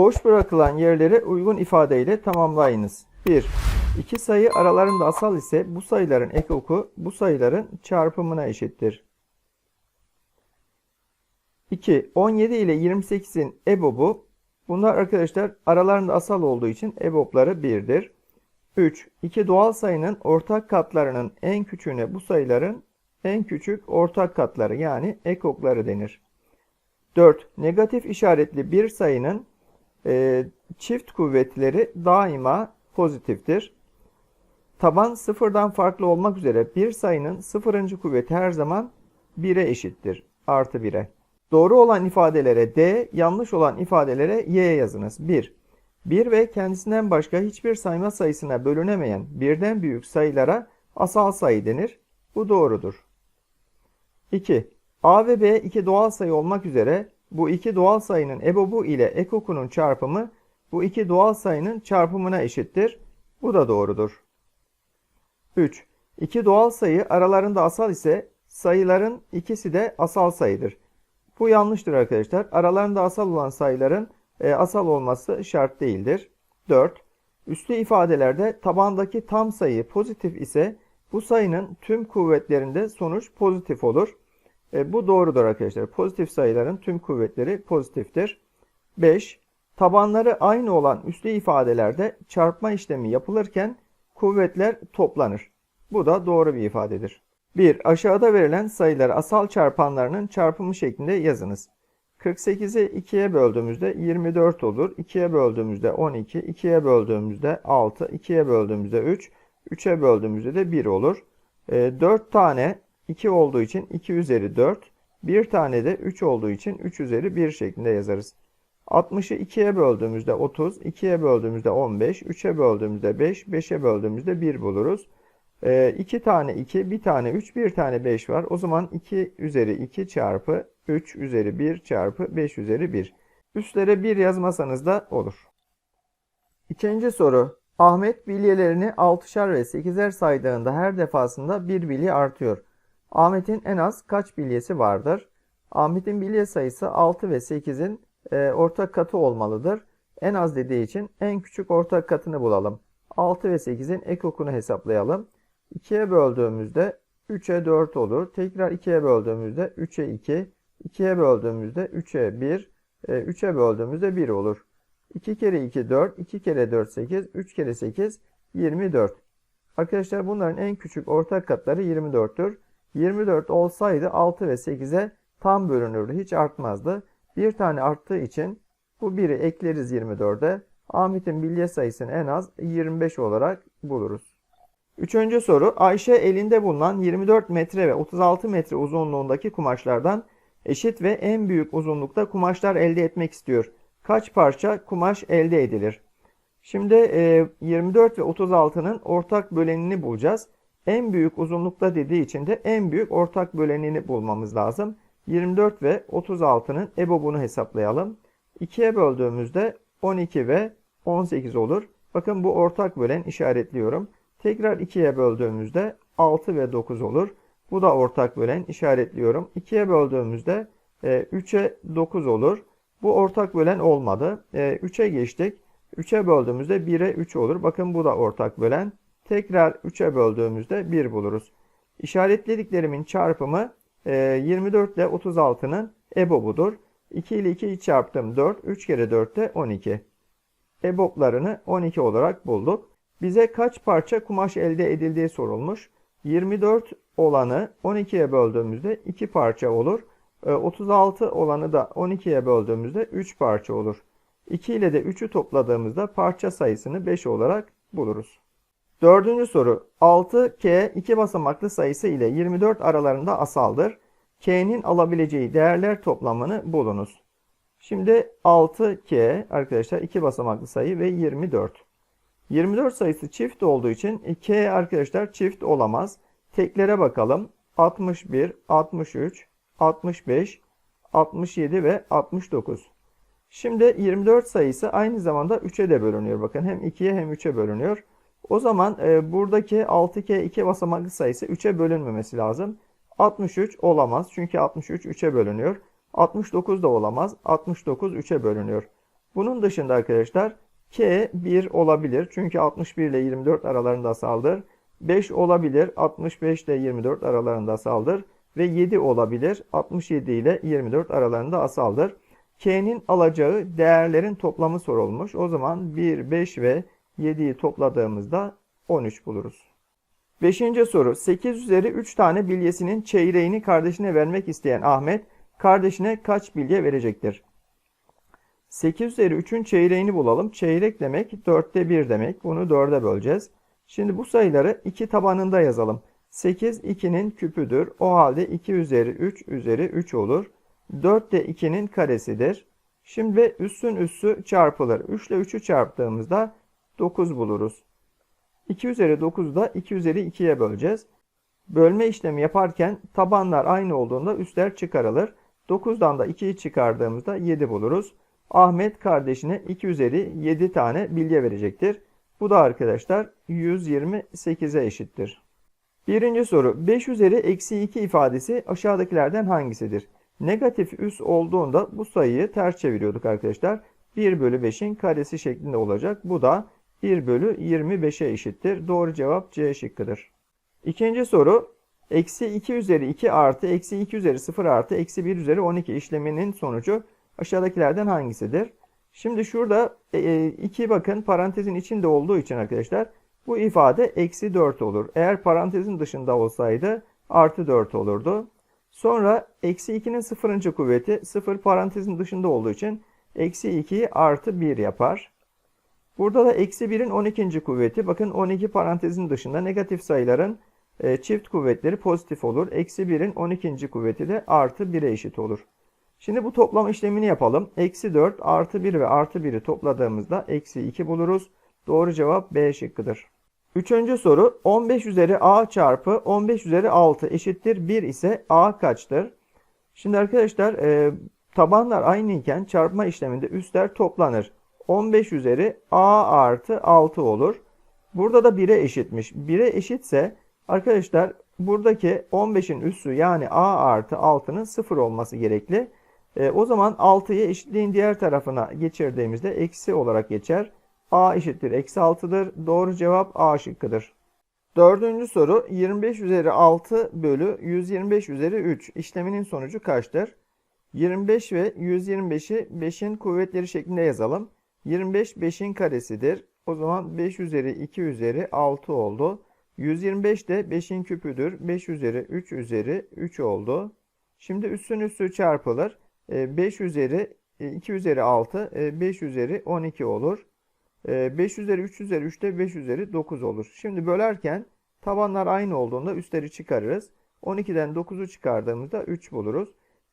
Boş bırakılan yerleri uygun ifadeyle tamamlayınız. 1. İki sayı aralarında asal ise bu sayıların ekoku bu sayıların çarpımına eşittir. 2. 17 ile 28'in EBOB'u bunlar arkadaşlar aralarında asal olduğu için EBOB'ları 1'dir. 3. İki doğal sayının ortak katlarının en küçüğüne bu sayıların en küçük ortak katları yani ekokları denir. 4. Negatif işaretli bir sayının e, çift kuvvetleri daima pozitiftir. Taban sıfırdan farklı olmak üzere bir sayının sıfırıncı kuvveti her zaman 1'e eşittir. Artı 1'e. Doğru olan ifadelere D, yanlış olan ifadelere Y yazınız. 1. 1 ve kendisinden başka hiçbir sayma sayısına bölünemeyen birden büyük sayılara asal sayı denir. Bu doğrudur. 2. A ve B iki doğal sayı olmak üzere bu iki doğal sayının ebobu ile ekokunun çarpımı bu iki doğal sayının çarpımına eşittir. Bu da doğrudur. 3. İki doğal sayı aralarında asal ise sayıların ikisi de asal sayıdır. Bu yanlıştır arkadaşlar. Aralarında asal olan sayıların e, asal olması şart değildir. 4. Üslü ifadelerde tabandaki tam sayı pozitif ise bu sayının tüm kuvvetlerinde sonuç pozitif olur. E, bu doğrudur arkadaşlar. Pozitif sayıların tüm kuvvetleri pozitiftir. 5. Tabanları aynı olan üslü ifadelerde çarpma işlemi yapılırken kuvvetler toplanır. Bu da doğru bir ifadedir. 1. Aşağıda verilen sayıları asal çarpanlarının çarpımı şeklinde yazınız. 48'i 2'ye böldüğümüzde 24 olur. 2'ye böldüğümüzde 12, 2'ye böldüğümüzde 6, 2'ye böldüğümüzde 3, 3'e böldüğümüzde de 1 olur. E, 4 tane 2 olduğu için 2 üzeri 4, bir tane de 3 olduğu için 3 üzeri 1 şeklinde yazarız. 60'ı 2'ye böldüğümüzde 30, 2'ye böldüğümüzde 15, 3'e böldüğümüzde 5, 5'e böldüğümüzde 1 buluruz. 2 tane 2, 1 tane 3, 1 tane 5 var. O zaman 2 üzeri 2 çarpı 3 üzeri 1 çarpı 5 üzeri 1. Üstlere 1 yazmasanız da olur. İkinci soru. Ahmet bilyelerini 6'şar ve 8'er saydığında her defasında bir bilye artıyor. Ahmet'in en az kaç bilyesi vardır? Ahmet'in bilye sayısı 6 ve 8'in e, ortak katı olmalıdır. En az dediği için en küçük ortak katını bulalım. 6 ve 8'in ekokunu hesaplayalım. 2'ye böldüğümüzde 3'e 4 olur. Tekrar 2'ye böldüğümüzde 3'e 2, 2'ye böldüğümüzde 3'e 1, 3'e böldüğümüzde 1 olur. 2 kere 2 4, 2 kere 4 8, 3 kere 8 24. Arkadaşlar bunların en küçük ortak katları 24'tür. 24 olsaydı 6 ve 8'e tam bölünürdü. Hiç artmazdı. Bir tane arttığı için bu 1'i ekleriz 24'e. Ahmet'in bilye sayısını en az 25 olarak buluruz. Üçüncü soru. Ayşe elinde bulunan 24 metre ve 36 metre uzunluğundaki kumaşlardan eşit ve en büyük uzunlukta kumaşlar elde etmek istiyor. Kaç parça kumaş elde edilir? Şimdi 24 ve 36'nın ortak bölenini bulacağız. En büyük uzunlukta dediği için de en büyük ortak bölenini bulmamız lazım. 24 ve 36'nın EBOB'unu hesaplayalım. 2'ye böldüğümüzde 12 ve 18 olur. Bakın bu ortak bölen işaretliyorum. Tekrar 2'ye böldüğümüzde 6 ve 9 olur. Bu da ortak bölen işaretliyorum. 2'ye böldüğümüzde 3'e 9 olur. Bu ortak bölen olmadı. 3'e geçtik. 3'e böldüğümüzde 1'e 3 olur. Bakın bu da ortak bölen. Tekrar 3'e böldüğümüzde 1 buluruz. İşaretlediklerimin çarpımı 24 ile 36'nın EBOB'udur. 2 ile 2'yi çarptım 4. 3 kere 4 de 12. EBOB'larını 12 olarak bulduk. Bize kaç parça kumaş elde edildiği sorulmuş. 24 olanı 12'ye böldüğümüzde 2 parça olur. 36 olanı da 12'ye böldüğümüzde 3 parça olur. 2 ile de 3'ü topladığımızda parça sayısını 5 olarak buluruz. Dördüncü soru. 6K iki basamaklı sayısı ile 24 aralarında asaldır. K'nin alabileceği değerler toplamını bulunuz. Şimdi 6K arkadaşlar iki basamaklı sayı ve 24. 24 sayısı çift olduğu için K arkadaşlar çift olamaz. Teklere bakalım. 61, 63, 65, 67 ve 69. Şimdi 24 sayısı aynı zamanda 3'e de bölünüyor. Bakın hem 2'ye hem 3'e bölünüyor. O zaman e, buradaki 6K 2 basamaklı sayısı 3'e bölünmemesi lazım. 63 olamaz çünkü 63 3'e bölünüyor. 69 da olamaz. 69 3'e bölünüyor. Bunun dışında arkadaşlar K 1 olabilir. Çünkü 61 ile 24 aralarında asaldır. 5 olabilir. 65 ile 24 aralarında asaldır. Ve 7 olabilir. 67 ile 24 aralarında asaldır. K'nin alacağı değerlerin toplamı sorulmuş. O zaman 1, 5 ve 7'yi topladığımızda 13 buluruz. Beşinci soru. 8 üzeri 3 tane bilyesinin çeyreğini kardeşine vermek isteyen Ahmet, kardeşine kaç bilye verecektir? 8 üzeri 3'ün çeyreğini bulalım. Çeyrek demek 4'te 1 demek. Bunu 4'e böleceğiz. Şimdi bu sayıları 2 tabanında yazalım. 8 2'nin küpüdür. O halde 2 üzeri 3 üzeri 3 olur. 4 de 2'nin karesidir. Şimdi üssün üssü çarpılır. 3 ile 3'ü çarptığımızda 9 buluruz. 2 üzeri 9'u da 2 üzeri 2'ye böleceğiz. Bölme işlemi yaparken tabanlar aynı olduğunda üstler çıkarılır. 9'dan da 2'yi çıkardığımızda 7 buluruz. Ahmet kardeşine 2 üzeri 7 tane bilye verecektir. Bu da arkadaşlar 128'e eşittir. Birinci soru 5 üzeri eksi 2 ifadesi aşağıdakilerden hangisidir? Negatif üs olduğunda bu sayıyı ters çeviriyorduk arkadaşlar. 1 bölü 5'in karesi şeklinde olacak. Bu da 1 bölü 25'e eşittir. Doğru cevap C şıkkıdır. İkinci soru. Eksi 2 üzeri 2 artı eksi 2 üzeri 0 artı eksi 1 üzeri 12 işleminin sonucu aşağıdakilerden hangisidir? Şimdi şurada 2 bakın parantezin içinde olduğu için arkadaşlar bu ifade eksi 4 olur. Eğer parantezin dışında olsaydı artı 4 olurdu. Sonra eksi 2'nin sıfırıncı kuvveti 0 parantezin dışında olduğu için eksi 2'yi artı 1 yapar. Burada da eksi 1'in 12. kuvveti. Bakın 12 parantezin dışında negatif sayıların e, çift kuvvetleri pozitif olur. Eksi 1'in 12. kuvveti de artı 1'e eşit olur. Şimdi bu toplam işlemini yapalım. Eksi 4 artı 1 ve artı 1'i topladığımızda eksi 2 buluruz. Doğru cevap B şıkkıdır. Üçüncü soru 15 üzeri a çarpı 15 üzeri 6 eşittir 1 ise a kaçtır? Şimdi arkadaşlar e, tabanlar aynı iken çarpma işleminde üstler toplanır. 15 üzeri a artı 6 olur. Burada da 1'e eşitmiş. 1'e eşitse arkadaşlar buradaki 15'in üssü yani a artı 6'nın 0 olması gerekli. E, o zaman 6'yı eşitliğin diğer tarafına geçirdiğimizde eksi olarak geçer. a eşittir eksi 6'dır. Doğru cevap a şıkkıdır. Dördüncü soru 25 üzeri 6 bölü 125 üzeri 3 işleminin sonucu kaçtır? 25 ve 125'i 5'in kuvvetleri şeklinde yazalım. 25 5'in karesidir. O zaman 5 üzeri 2 üzeri 6 oldu. 125 de 5'in küpüdür. 5 üzeri 3 üzeri 3 oldu. Şimdi üssün üssü çarpılır. 5 üzeri 2 üzeri 6 5 üzeri 12 olur. 5 üzeri 3 üzeri 3 de 5 üzeri 9 olur. Şimdi bölerken tabanlar aynı olduğunda üstleri çıkarırız. 12'den 9'u çıkardığımızda 3 buluruz.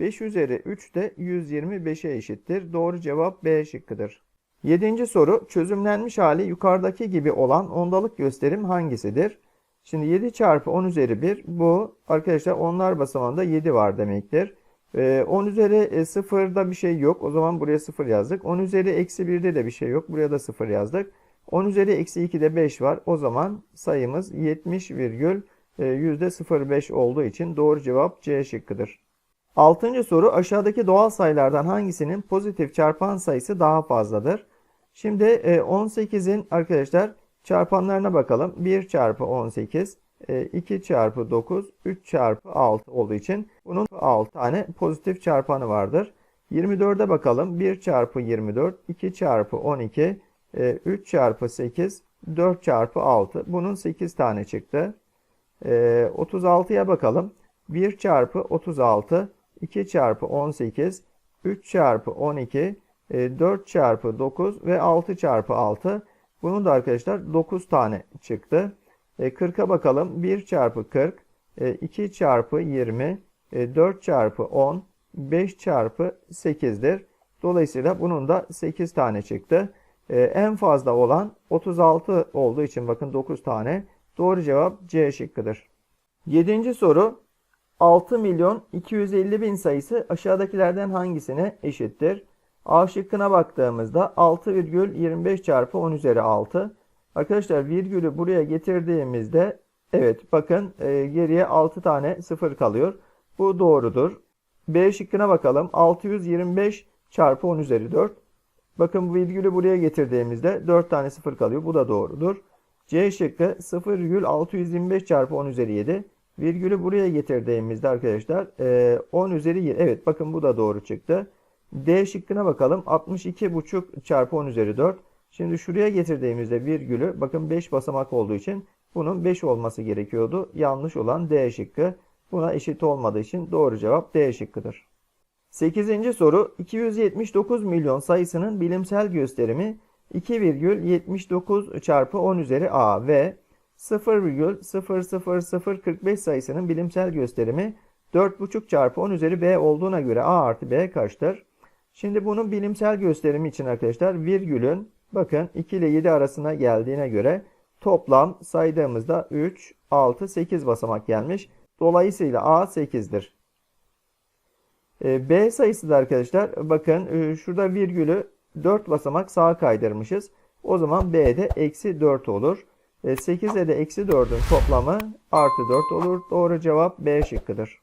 5 üzeri 3 de 125'e eşittir. Doğru cevap B şıkkıdır. Yedinci soru çözümlenmiş hali yukarıdaki gibi olan ondalık gösterim hangisidir? Şimdi 7 çarpı 10 üzeri 1 bu arkadaşlar onlar basamağında 7 var demektir. 10 üzeri 0'da bir şey yok. O zaman buraya 0 yazdık. 10 üzeri eksi 1'de de bir şey yok. Buraya da 0 yazdık. 10 üzeri eksi 2'de 5 var. O zaman sayımız 70 virgül %05 olduğu için doğru cevap C şıkkıdır. Altıncı soru aşağıdaki doğal sayılardan hangisinin pozitif çarpan sayısı daha fazladır? Şimdi 18'in arkadaşlar çarpanlarına bakalım. 1 çarpı 18, 2 çarpı 9, 3 çarpı 6 olduğu için bunun 6 tane pozitif çarpanı vardır. 24'e bakalım. 1 çarpı 24, 2 çarpı 12, 3 çarpı 8, 4 çarpı 6. Bunun 8 tane çıktı. 36'ya bakalım. 1 çarpı 36, 2 çarpı 18, 3 çarpı 12, 4 çarpı 9 ve 6 çarpı 6. Bunun da arkadaşlar 9 tane çıktı. 40'a bakalım. 1 çarpı 40, 2 çarpı 20, 4 çarpı 10, 5 çarpı 8'dir. Dolayısıyla bunun da 8 tane çıktı. En fazla olan 36 olduğu için bakın 9 tane. Doğru cevap C şıkkıdır. 7. soru 6 milyon 250 bin sayısı aşağıdakilerden hangisine eşittir? A şıkkına baktığımızda 6,25 çarpı 10 üzeri 6. Arkadaşlar virgülü buraya getirdiğimizde evet bakın e, geriye 6 tane sıfır kalıyor. Bu doğrudur. B şıkkına bakalım. 625 çarpı 10 üzeri 4. Bakın bu virgülü buraya getirdiğimizde 4 tane sıfır kalıyor. Bu da doğrudur. C şıkkı 0,625 çarpı 10 üzeri 7. Virgülü buraya getirdiğimizde arkadaşlar e, 10 üzeri 7. Evet bakın bu da doğru çıktı. D şıkkına bakalım. 62,5 çarpı 10 üzeri 4. Şimdi şuraya getirdiğimizde virgülü bakın 5 basamak olduğu için bunun 5 olması gerekiyordu. Yanlış olan D şıkkı. Buna eşit olmadığı için doğru cevap D şıkkıdır. 8. soru 279 milyon sayısının bilimsel gösterimi 2,79 çarpı 10 üzeri A ve 0,00045 sayısının bilimsel gösterimi 4,5 çarpı 10 üzeri B olduğuna göre A artı B kaçtır? Şimdi bunun bilimsel gösterimi için arkadaşlar virgülün bakın 2 ile 7 arasına geldiğine göre toplam saydığımızda 3, 6, 8 basamak gelmiş. Dolayısıyla A 8'dir. E, B sayısı da arkadaşlar bakın e, şurada virgülü 4 basamak sağa kaydırmışız. O zaman B'de eksi 4 olur. 8 ile de eksi 4'ün toplamı artı 4 olur. Doğru cevap B şıkkıdır.